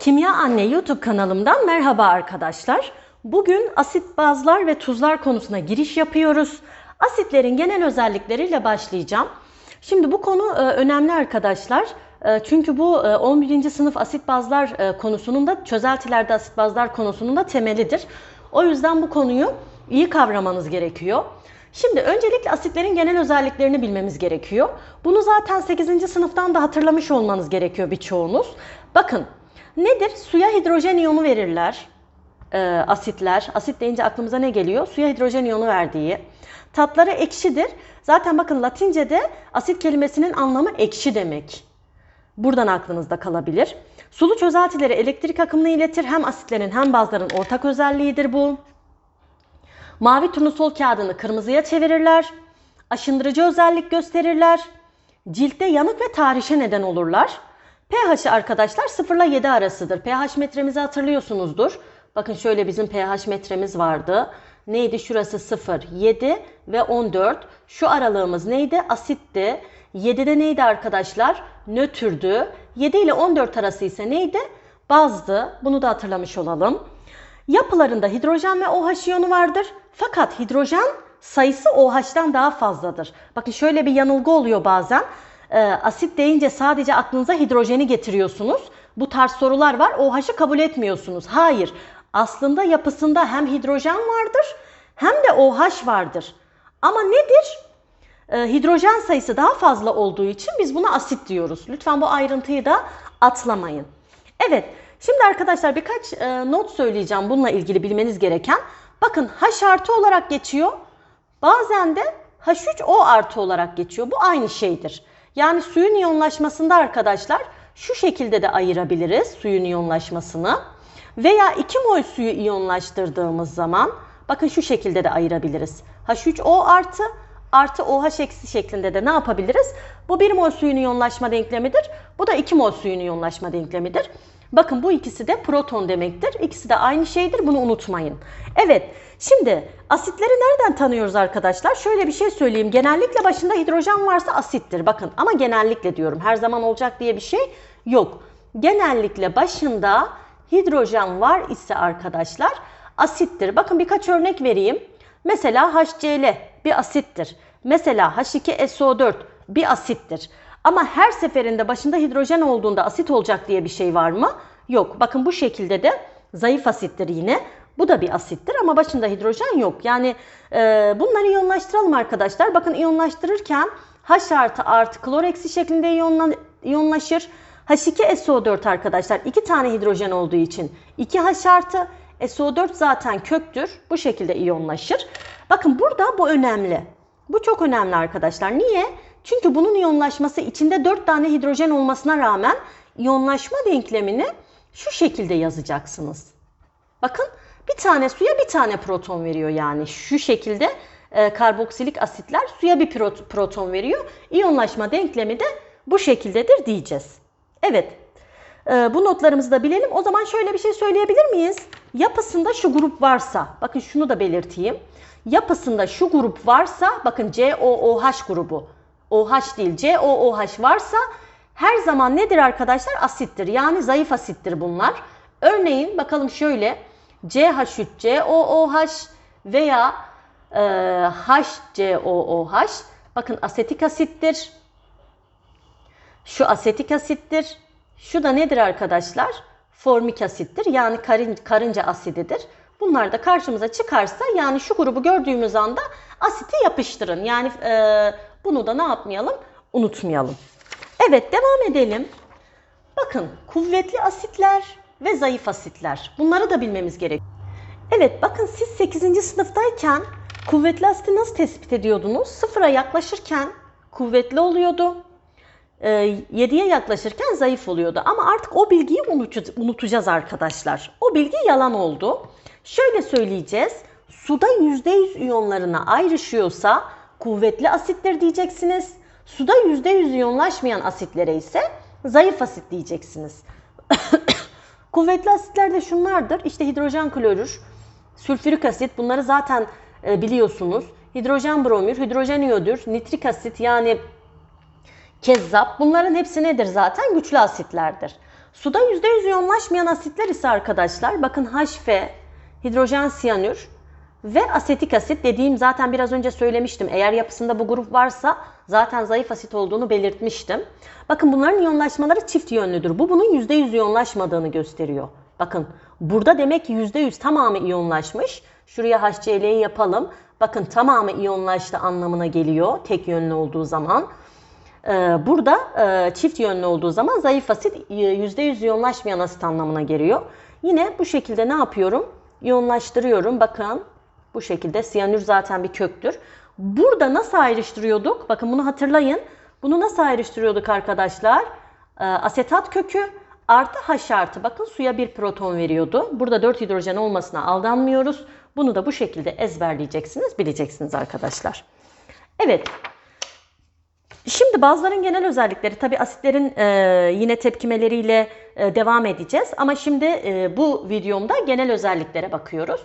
Kimya Anne YouTube kanalımdan merhaba arkadaşlar. Bugün asit bazlar ve tuzlar konusuna giriş yapıyoruz. Asitlerin genel özellikleriyle başlayacağım. Şimdi bu konu e, önemli arkadaşlar. E, Çünkü bu e, 11. sınıf asit bazlar e, konusunun da çözeltilerde asit bazlar konusunun da temelidir. O yüzden bu konuyu iyi kavramanız gerekiyor. Şimdi öncelikle asitlerin genel özelliklerini bilmemiz gerekiyor. Bunu zaten 8. sınıftan da hatırlamış olmanız gerekiyor birçoğunuz. Bakın nedir? Suya hidrojen iyonu verirler. Ee, asitler. Asit deyince aklımıza ne geliyor? Suya hidrojen iyonu verdiği. Tatları ekşidir. Zaten bakın Latince'de asit kelimesinin anlamı ekşi demek. Buradan aklınızda kalabilir. Sulu çözeltileri elektrik akımını iletir. Hem asitlerin hem bazların ortak özelliğidir bu. Mavi turnusol kağıdını kırmızıya çevirirler. Aşındırıcı özellik gösterirler. Ciltte yanık ve tahrişe neden olurlar. pH'i arkadaşlar 0 ile 7 arasıdır. pH metremizi hatırlıyorsunuzdur. Bakın şöyle bizim pH metremiz vardı. Neydi? Şurası 0, 7 ve 14. Şu aralığımız neydi? Asitti. 7'de neydi arkadaşlar? Nötrdü. 7 ile 14 arası ise neydi? Bazdı. Bunu da hatırlamış olalım. Yapılarında hidrojen ve OH iyonu vardır. Fakat hidrojen sayısı OH'dan daha fazladır. Bakın şöyle bir yanılgı oluyor bazen. Ee, asit deyince sadece aklınıza hidrojeni getiriyorsunuz. Bu tarz sorular var. OH'ı kabul etmiyorsunuz. Hayır. Aslında yapısında hem hidrojen vardır hem de OH vardır. Ama nedir? Ee, hidrojen sayısı daha fazla olduğu için biz buna asit diyoruz. Lütfen bu ayrıntıyı da atlamayın. Evet, şimdi arkadaşlar birkaç e, not söyleyeceğim bununla ilgili bilmeniz gereken. Bakın H artı olarak geçiyor. Bazen de H3O artı olarak geçiyor. Bu aynı şeydir. Yani suyun iyonlaşmasında arkadaşlar şu şekilde de ayırabiliriz suyun iyonlaşmasını. Veya 2 mol suyu iyonlaştırdığımız zaman bakın şu şekilde de ayırabiliriz. H3O artı artı OH eksi şeklinde de ne yapabiliriz? Bu 1 mol suyun iyonlaşma denklemidir. Bu da 2 mol suyun iyonlaşma denklemidir. Bakın bu ikisi de proton demektir. İkisi de aynı şeydir. Bunu unutmayın. Evet. Şimdi asitleri nereden tanıyoruz arkadaşlar? Şöyle bir şey söyleyeyim. Genellikle başında hidrojen varsa asittir. Bakın ama genellikle diyorum. Her zaman olacak diye bir şey yok. Genellikle başında hidrojen var ise arkadaşlar asittir. Bakın birkaç örnek vereyim. Mesela HCl bir asittir. Mesela H2SO4 bir asittir. Ama her seferinde başında hidrojen olduğunda asit olacak diye bir şey var mı? Yok. Bakın bu şekilde de zayıf asittir yine. Bu da bir asittir ama başında hidrojen yok. Yani e, bunları iyonlaştıralım arkadaşlar. Bakın iyonlaştırırken H artı artı klor eksi şeklinde iyonla, iyonlaşır. H2SO4 arkadaşlar iki tane hidrojen olduğu için 2H artı SO4 zaten köktür. Bu şekilde iyonlaşır. Bakın burada bu önemli. Bu çok önemli arkadaşlar. Niye? Çünkü bunun iyonlaşması içinde 4 tane hidrojen olmasına rağmen iyonlaşma denklemini şu şekilde yazacaksınız. Bakın bir tane suya bir tane proton veriyor yani. Şu şekilde e, karboksilik asitler suya bir proton veriyor. İyonlaşma denklemi de bu şekildedir diyeceğiz. Evet. E, bu notlarımızı da bilelim. O zaman şöyle bir şey söyleyebilir miyiz? Yapısında şu grup varsa, bakın şunu da belirteyim. Yapısında şu grup varsa, bakın COOH grubu. OH değil COOH varsa her zaman nedir arkadaşlar? Asittir. Yani zayıf asittir bunlar. Örneğin bakalım şöyle CH3 COOH veya e, HCOOH bakın asetik asittir. Şu asetik asittir. Şu da nedir arkadaşlar? Formik asittir. Yani karın, karınca asididir. Bunlar da karşımıza çıkarsa yani şu grubu gördüğümüz anda asiti yapıştırın. Yani e, bunu da ne yapmayalım? Unutmayalım. Evet devam edelim. Bakın kuvvetli asitler ve zayıf asitler. Bunları da bilmemiz gerek. Evet bakın siz 8. sınıftayken kuvvetli asiti nasıl tespit ediyordunuz? Sıfıra yaklaşırken kuvvetli oluyordu. 7'ye yaklaşırken zayıf oluyordu. Ama artık o bilgiyi unutacağız arkadaşlar. O bilgi yalan oldu. Şöyle söyleyeceğiz. Suda %100 iyonlarına ayrışıyorsa kuvvetli asittir diyeceksiniz. Suda %100 iyonlaşmayan asitlere ise zayıf asit diyeceksiniz. kuvvetli asitler de şunlardır. İşte hidrojen klorür, sülfürik asit bunları zaten biliyorsunuz. Hidrojen bromür, hidrojen iyodür, nitrik asit yani kezzap bunların hepsi nedir zaten? Güçlü asitlerdir. Suda %100 iyonlaşmayan asitler ise arkadaşlar bakın HF, hidrojen siyanür ve asetik asit dediğim zaten biraz önce söylemiştim. Eğer yapısında bu grup varsa zaten zayıf asit olduğunu belirtmiştim. Bakın bunların iyonlaşmaları çift yönlüdür. Bu bunun %100 iyonlaşmadığını gösteriyor. Bakın burada demek ki %100 tamamı iyonlaşmış. Şuraya HCl'yi yapalım. Bakın tamamı iyonlaştı anlamına geliyor tek yönlü olduğu zaman. Ee, burada e, çift yönlü olduğu zaman zayıf asit %100 iyonlaşmayan asit anlamına geliyor. Yine bu şekilde ne yapıyorum? İyonlaştırıyorum. Bakın bu şekilde siyanür zaten bir köktür. Burada nasıl ayrıştırıyorduk? Bakın bunu hatırlayın. Bunu nasıl ayrıştırıyorduk arkadaşlar? Ee, asetat kökü artı H artı. Bakın suya bir proton veriyordu. Burada 4 hidrojen olmasına aldanmıyoruz. Bunu da bu şekilde ezberleyeceksiniz, bileceksiniz arkadaşlar. Evet. Şimdi bazıların genel özellikleri, tabi asitlerin e, yine tepkimeleriyle e, devam edeceğiz. Ama şimdi e, bu videomda genel özelliklere bakıyoruz.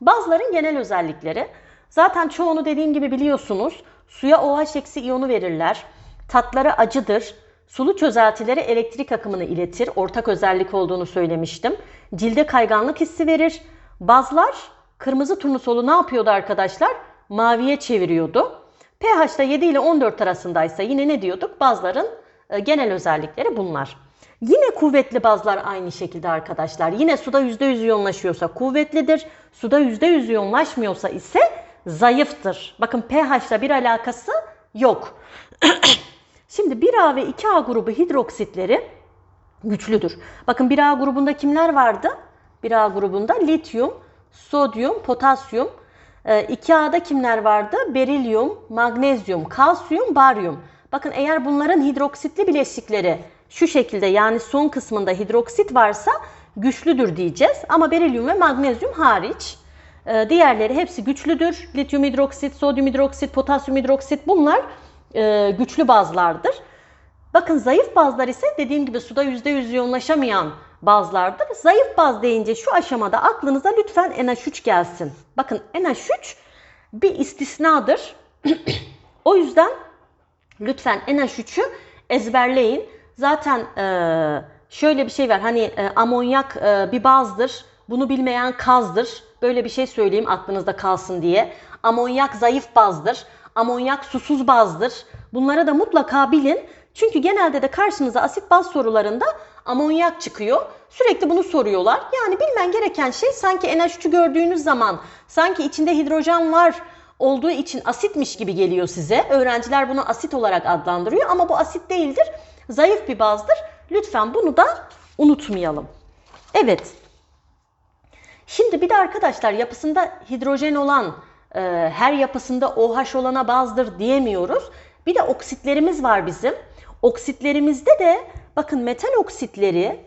Bazıların genel özellikleri, zaten çoğunu dediğim gibi biliyorsunuz. Suya OH eksi iyonu verirler. Tatları acıdır. Sulu çözeltilere elektrik akımını iletir. Ortak özellik olduğunu söylemiştim. Cilde kayganlık hissi verir. Bazlar kırmızı turnusolu ne yapıyordu arkadaşlar? Maviye çeviriyordu. pH'da 7 ile 14 arasındaysa yine ne diyorduk? Bazların e, genel özellikleri bunlar. Yine kuvvetli bazlar aynı şekilde arkadaşlar. Yine suda %100 iyonlaşıyorsa kuvvetlidir. Suda %100 iyonlaşmıyorsa ise zayıftır. Bakın pH'la bir alakası yok. Şimdi 1A ve 2A grubu hidroksitleri güçlüdür. Bakın 1A grubunda kimler vardı? 1A grubunda lityum, sodyum, potasyum. 2A'da ee, kimler vardı? Berilyum, magnezyum, kalsiyum, baryum. Bakın eğer bunların hidroksitli bileşikleri şu şekilde yani son kısmında hidroksit varsa güçlüdür diyeceğiz. Ama berilyum ve magnezyum hariç e, diğerleri hepsi güçlüdür. Lityum hidroksit, sodyum hidroksit, potasyum hidroksit bunlar e, güçlü bazlardır. Bakın zayıf bazlar ise dediğim gibi suda %100 yoğunlaşamayan bazlardır. Zayıf baz deyince şu aşamada aklınıza lütfen NH3 gelsin. Bakın NH3 bir istisnadır. o yüzden lütfen NH3'ü ezberleyin. Zaten e, şöyle bir şey var. Hani e, amonyak e, bir bazdır. Bunu bilmeyen kazdır. Böyle bir şey söyleyeyim aklınızda kalsın diye. Amonyak zayıf bazdır. Amonyak susuz bazdır. Bunlara da mutlaka bilin. Çünkü genelde de karşınıza asit baz sorularında amonyak çıkıyor. Sürekli bunu soruyorlar. Yani bilmen gereken şey sanki NH3'ü gördüğünüz zaman sanki içinde hidrojen var olduğu için asitmiş gibi geliyor size. Öğrenciler bunu asit olarak adlandırıyor ama bu asit değildir. Zayıf bir bazdır. Lütfen bunu da unutmayalım. Evet. Şimdi bir de arkadaşlar yapısında hidrojen olan e, her yapısında OH olana bazdır diyemiyoruz. Bir de oksitlerimiz var bizim. Oksitlerimizde de bakın metal oksitleri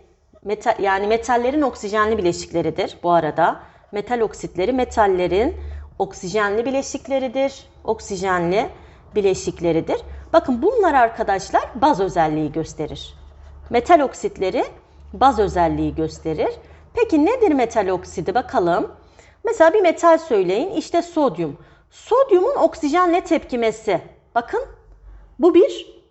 metal, yani metallerin oksijenli bileşikleridir bu arada. Metal oksitleri metallerin oksijenli bileşikleridir. Oksijenli bileşikleridir. Bakın bunlar arkadaşlar baz özelliği gösterir. Metal oksitleri baz özelliği gösterir. Peki nedir metal oksidi bakalım. Mesela bir metal söyleyin. İşte sodyum. Sodyumun oksijenle tepkimesi. Bakın bu bir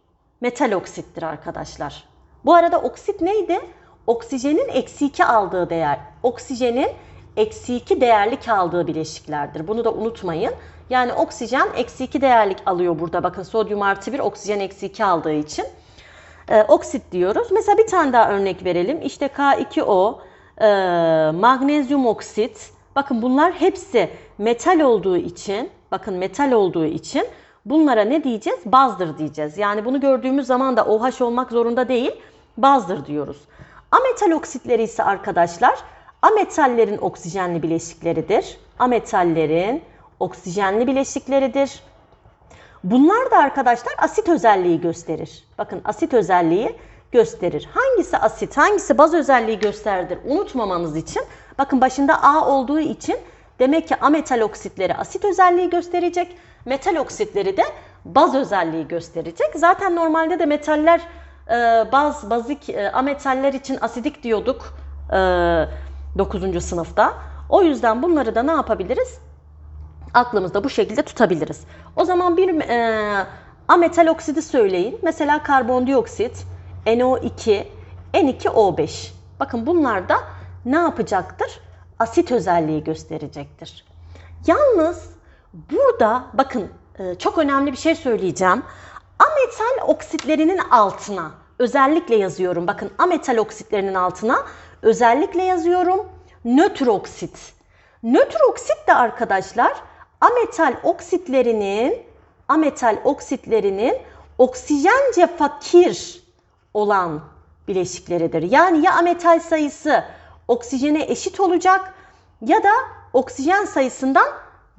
metal oksittir arkadaşlar. Bu arada oksit neydi? Oksijenin eksi 2 aldığı değer. Oksijenin eksi 2 değerlik aldığı bileşiklerdir. Bunu da unutmayın. Yani oksijen eksi 2 değerlik alıyor burada. Bakın sodyum artı 1 oksijen eksi 2 aldığı için. Ee, oksit diyoruz. Mesela bir tane daha örnek verelim. İşte K2O, e, magnezyum oksit. Bakın bunlar hepsi metal olduğu için, bakın metal olduğu için bunlara ne diyeceğiz? Bazdır diyeceğiz. Yani bunu gördüğümüz zaman da OH olmak zorunda değil, bazdır diyoruz. Ametal oksitleri ise arkadaşlar ametallerin oksijenli bileşikleridir. Ametallerin oksijenli bileşikleridir. Bunlar da arkadaşlar asit özelliği gösterir. Bakın asit özelliği gösterir. Hangisi asit, hangisi baz özelliği gösterir unutmamamız için. Bakın başında A olduğu için demek ki ametal oksitleri asit özelliği gösterecek. Metal oksitleri de baz özelliği gösterecek. Zaten normalde de metaller e, baz, bazik, e, ametaller için asidik diyorduk e, 9. sınıfta. O yüzden bunları da ne yapabiliriz? Aklımızda bu şekilde tutabiliriz. O zaman bir e, ametal oksidi söyleyin. Mesela karbondioksit, NO2, N2O5. Bakın bunlar da ne yapacaktır? Asit özelliği gösterecektir. Yalnız burada bakın e, çok önemli bir şey söyleyeceğim. Ametal oksitlerinin altına özellikle yazıyorum. Bakın ametal oksitlerinin altına özellikle yazıyorum. Nötr oksit. Nötr oksit de arkadaşlar ametal oksitlerinin ametal oksitlerinin oksijence fakir olan bileşikleridir. Yani ya ametal sayısı oksijene eşit olacak ya da oksijen sayısından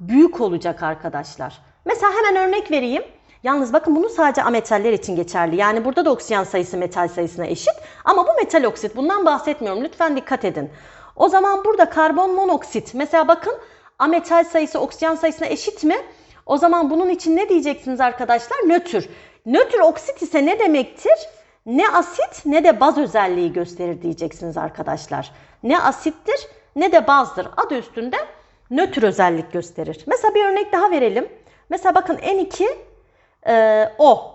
büyük olacak arkadaşlar. Mesela hemen örnek vereyim. Yalnız bakın bunu sadece ametaller için geçerli. Yani burada da oksijen sayısı metal sayısına eşit. Ama bu metal oksit. Bundan bahsetmiyorum. Lütfen dikkat edin. O zaman burada karbon monoksit. Mesela bakın ametal sayısı oksijen sayısına eşit mi? O zaman bunun için ne diyeceksiniz arkadaşlar? Nötr. Nötr oksit ise ne demektir? Ne asit ne de baz özelliği gösterir diyeceksiniz arkadaşlar. Ne asittir ne de bazdır. Adı üstünde nötr özellik gösterir. Mesela bir örnek daha verelim. Mesela bakın N2 e, O.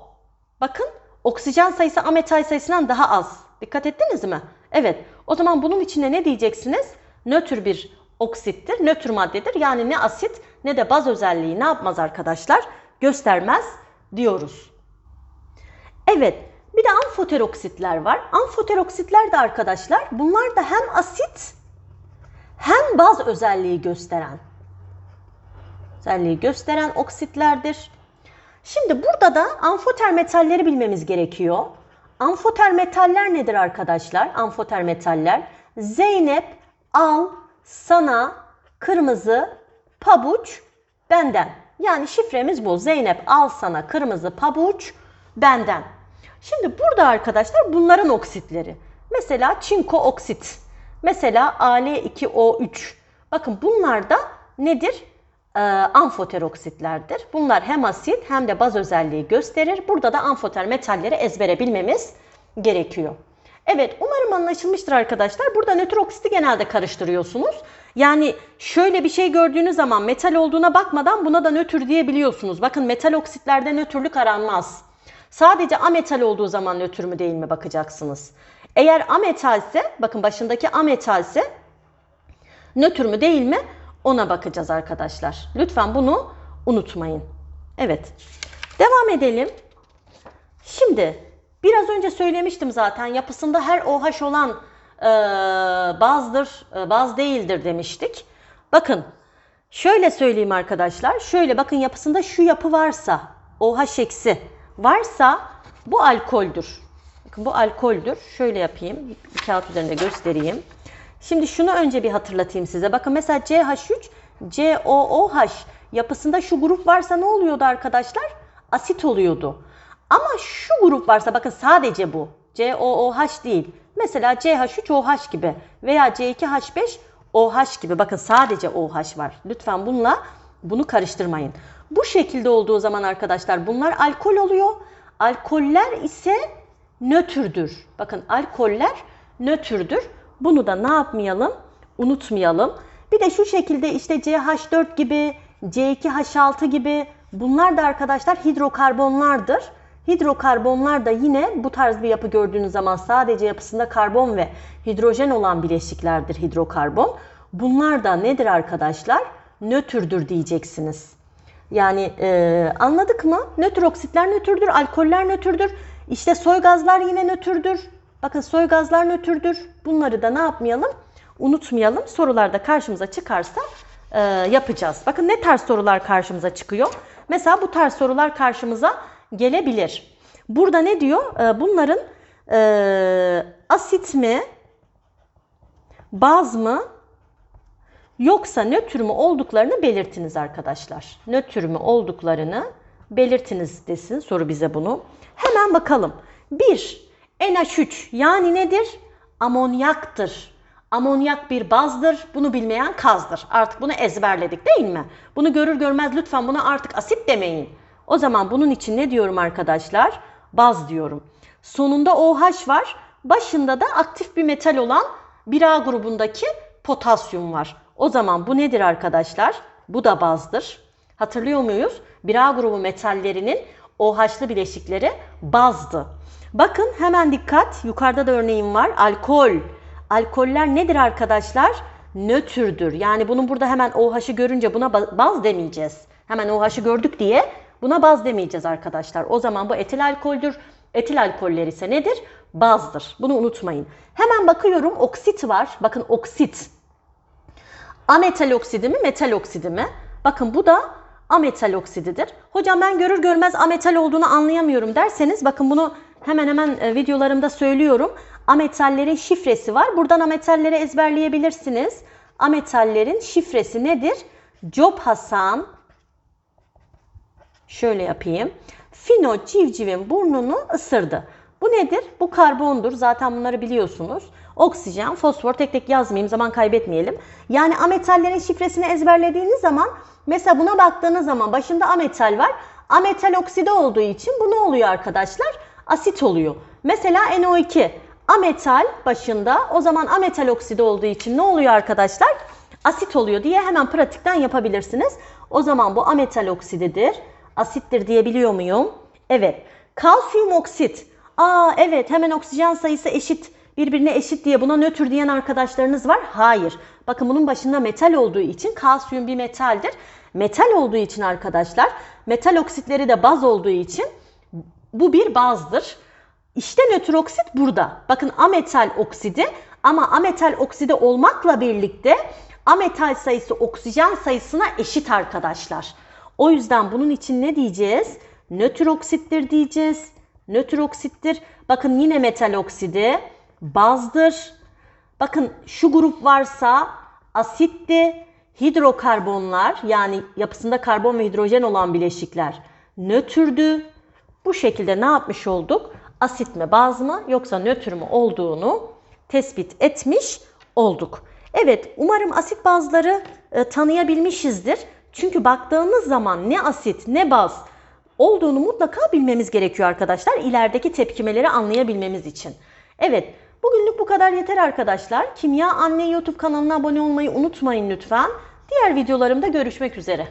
Bakın oksijen sayısı ametal sayısından daha az. Dikkat ettiniz mi? Evet. O zaman bunun içinde ne diyeceksiniz? Nötr bir oksittir, nötr maddedir. Yani ne asit ne de baz özelliği ne yapmaz arkadaşlar? Göstermez diyoruz. Evet, bir de amfoteroksitler var. Amfoteroksitler de arkadaşlar bunlar da hem asit hem baz özelliği gösteren özelliği gösteren oksitlerdir. Şimdi burada da amfoter metalleri bilmemiz gerekiyor. Amfoter metaller nedir arkadaşlar? Amfoter metaller Zeynep, al, sana, kırmızı, pabuç, benden. Yani şifremiz bu. Zeynep, al sana, kırmızı, pabuç, benden. Şimdi burada arkadaşlar bunların oksitleri. Mesela çinko oksit. Mesela Al2O3. Bakın bunlar da nedir? Ee, amfoteroksitlerdir. Bunlar hem asit hem de baz özelliği gösterir. Burada da amfoter metalleri ezbere bilmemiz gerekiyor. Evet umarım anlaşılmıştır arkadaşlar. Burada nötr oksiti genelde karıştırıyorsunuz. Yani şöyle bir şey gördüğünüz zaman metal olduğuna bakmadan buna da nötr diyebiliyorsunuz. Bakın metal oksitlerde nötrlük aranmaz. Sadece ametal olduğu zaman nötr mü değil mi bakacaksınız. Eğer ametalse, bakın başındaki ametalse nötr mü değil mi ona bakacağız arkadaşlar. Lütfen bunu unutmayın. Evet. Devam edelim. Şimdi biraz önce söylemiştim zaten yapısında her OH olan e, bazdır, e, baz değildir demiştik. Bakın şöyle söyleyeyim arkadaşlar. Şöyle bakın yapısında şu yapı varsa OH eksi varsa bu alkoldür. Bakın bu alkoldür. Şöyle yapayım. Bir kağıt üzerinde göstereyim. Şimdi şunu önce bir hatırlatayım size. Bakın mesela CH3, COOH yapısında şu grup varsa ne oluyordu arkadaşlar? Asit oluyordu. Ama şu grup varsa bakın sadece bu. COOH değil. Mesela CH3OH gibi veya C2H5OH gibi. Bakın sadece OH var. Lütfen bununla bunu karıştırmayın. Bu şekilde olduğu zaman arkadaşlar bunlar alkol oluyor. Alkoller ise nötrdür. Bakın alkoller nötrdür. Bunu da ne yapmayalım? Unutmayalım. Bir de şu şekilde işte CH4 gibi, C2H6 gibi bunlar da arkadaşlar hidrokarbonlardır. Hidrokarbonlar da yine bu tarz bir yapı gördüğünüz zaman sadece yapısında karbon ve hidrojen olan bileşiklerdir hidrokarbon. Bunlar da nedir arkadaşlar? Nötrdür diyeceksiniz. Yani e, anladık mı? Nötr oksitler nötrdür, alkoller nötrdür. İşte soy gazlar yine nötrdür. Bakın soy gazlar nötrdür. Bunları da ne yapmayalım? Unutmayalım. Sorularda karşımıza çıkarsa e, yapacağız. Bakın ne tarz sorular karşımıza çıkıyor? Mesela bu tarz sorular karşımıza gelebilir. Burada ne diyor? E, bunların e, asit mi, baz mı, yoksa nötr mü olduklarını belirtiniz arkadaşlar. Nötr mü olduklarını belirtiniz desin soru bize bunu. Hemen bakalım. 1. NH3 yani nedir? Amonyaktır. Amonyak bir bazdır. Bunu bilmeyen kazdır. Artık bunu ezberledik değil mi? Bunu görür görmez lütfen buna artık asit demeyin. O zaman bunun için ne diyorum arkadaşlar? Baz diyorum. Sonunda OH var. Başında da aktif bir metal olan 1A grubundaki potasyum var. O zaman bu nedir arkadaşlar? Bu da bazdır. Hatırlıyor muyuz? 1A grubu metallerinin OH'lı bileşikleri bazdı. Bakın hemen dikkat. Yukarıda da örneğim var. Alkol. Alkoller nedir arkadaşlar? Nötrdür. Yani bunun burada hemen OH'ı görünce buna ba- baz demeyeceğiz. Hemen OH'ı gördük diye buna baz demeyeceğiz arkadaşlar. O zaman bu etil alkoldür. Etil alkoller ise nedir? Bazdır. Bunu unutmayın. Hemen bakıyorum oksit var. Bakın oksit. Ametal oksidi mi, metal oksidi mi? Bakın bu da ametal oksididir. Hocam ben görür görmez ametal olduğunu anlayamıyorum derseniz bakın bunu hemen hemen e, videolarımda söylüyorum. Ametallerin şifresi var. Buradan ametalleri ezberleyebilirsiniz. Ametallerin şifresi nedir? Job Hasan Şöyle yapayım. Fino civcivin burnunu ısırdı. Bu nedir? Bu karbondur. Zaten bunları biliyorsunuz. Oksijen, fosfor tek tek yazmayayım zaman kaybetmeyelim. Yani ametallerin şifresini ezberlediğiniz zaman mesela buna baktığınız zaman başında ametal var. Ametal oksidi olduğu için bu ne oluyor arkadaşlar? Asit oluyor. Mesela NO2 ametal başında o zaman ametal oksidi olduğu için ne oluyor arkadaşlar? Asit oluyor diye hemen pratikten yapabilirsiniz. O zaman bu ametal oksididir asittir diyebiliyor muyum? Evet. Kalsiyum oksit. Aa evet hemen oksijen sayısı eşit birbirine eşit diye buna nötr diyen arkadaşlarınız var. Hayır. Bakın bunun başında metal olduğu için kalsiyum bir metaldir. Metal olduğu için arkadaşlar metal oksitleri de baz olduğu için bu bir bazdır. İşte nötr oksit burada. Bakın ametal oksidi ama ametal oksidi olmakla birlikte ametal sayısı oksijen sayısına eşit arkadaşlar. O yüzden bunun için ne diyeceğiz? Nötr oksittir diyeceğiz. Nötr oksittir. Bakın yine metal oksidi bazdır. Bakın şu grup varsa asitti. Hidrokarbonlar yani yapısında karbon ve hidrojen olan bileşikler nötrdü. Bu şekilde ne yapmış olduk? Asit mi, baz mı yoksa nötr mü olduğunu tespit etmiş olduk. Evet, umarım asit bazları e, tanıyabilmişizdir. Çünkü baktığımız zaman ne asit ne baz olduğunu mutlaka bilmemiz gerekiyor arkadaşlar. İlerideki tepkimeleri anlayabilmemiz için. Evet, bugünlük bu kadar yeter arkadaşlar. Kimya Anne YouTube kanalına abone olmayı unutmayın lütfen. Diğer videolarımda görüşmek üzere.